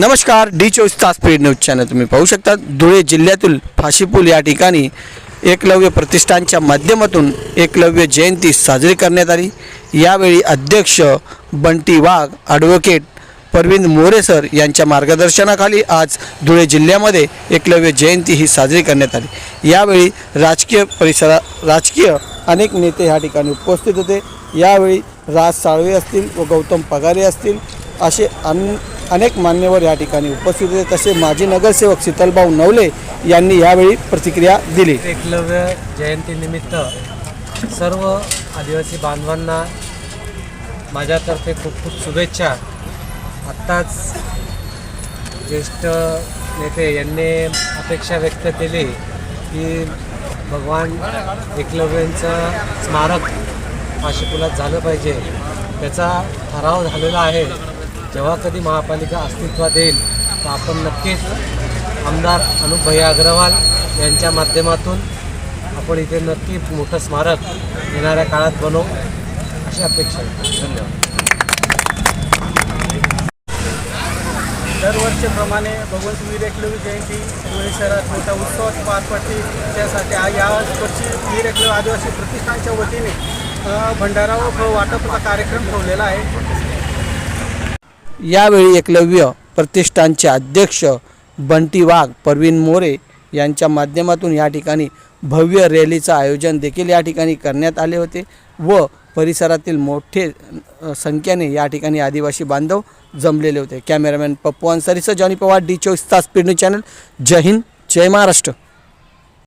नमस्कार डी चोवीस तास पेड न्यूज चॅनल तुम्ही पाहू शकता. धुळे जिल्ह्यातील फाशीपूल या ठिकाणी एकलव्य प्रतिष्ठानच्या माध्यमातून एकलव्य जयंती साजरी करण्यात आली. यावेळी अध्यक्ष बंटी वाघ ॲडव्होकेट परवीन मोरे सर यांच्या मार्गदर्शनाखाली आज धुळे जिल्ह्यामध्ये एकलव्य जयंती ही साजरी करण्यात आली. यावेळी राजकीय परिसरा राजकीय अनेक नेते ह्या ठिकाणी उपस्थित होते. यावेळी राज साळवे असतील व गौतम पगारे असतील असे अन अनेक मान्यवर या ठिकाणी उपस्थित होते. तसे माजी नगरसेवक शीतलभाऊ नवले यांनी यावेळी प्रतिक्रिया दिली. एकलव्य जयंतीनिमित्त सर्व आदिवासी बांधवांना माझ्यातर्फे खूप खूप शुभेच्छा. आत्ताच ज्येष्ठ नेते यांनी अपेक्षा व्यक्त केली की भगवान एकलव्यांचं स्मारक फाशीपुलात झालं पाहिजे. त्याचा ठराव झालेला आहे. जेव्हा कधी महापालिका अस्तित्वात येईल तर आपण नक्कीच आमदार अनुपभैया अग्रवाल यांच्या माध्यमातून आपण इथे नक्की मोठं स्मारक येणाऱ्या काळात बनवू अशी अपेक्षा आहे. धन्यवाद. दरवर्षीप्रमाणे भगवंत वीर एकलवी जयंती धुळे शहरात मोठा उत्सव पार पडते त्यासाठी आ- या वर्षी वीर एकलवी आदिवासी प्रतिष्ठानच्या वतीने भंडारा व फळ कार्यक्रम ठेवलेला आहे. यावेळी एकलव्य प्रतिष्ठानचे अध्यक्ष बंटी वाघ परवीन मोरे यांच्या माध्यमातून या ठिकाणी भव्य रॅलीचं आयोजन देखील या ठिकाणी करण्यात आले होते व परिसरातील मोठे संख्येने या ठिकाणी आदिवासी बांधव जमलेले होते. कॅमेरामॅन पप्पू अन्सारीसह जॉनी पवार डी चोवीस तास पिडणी चॅनल. जय हिंद जय महाराष्ट्र.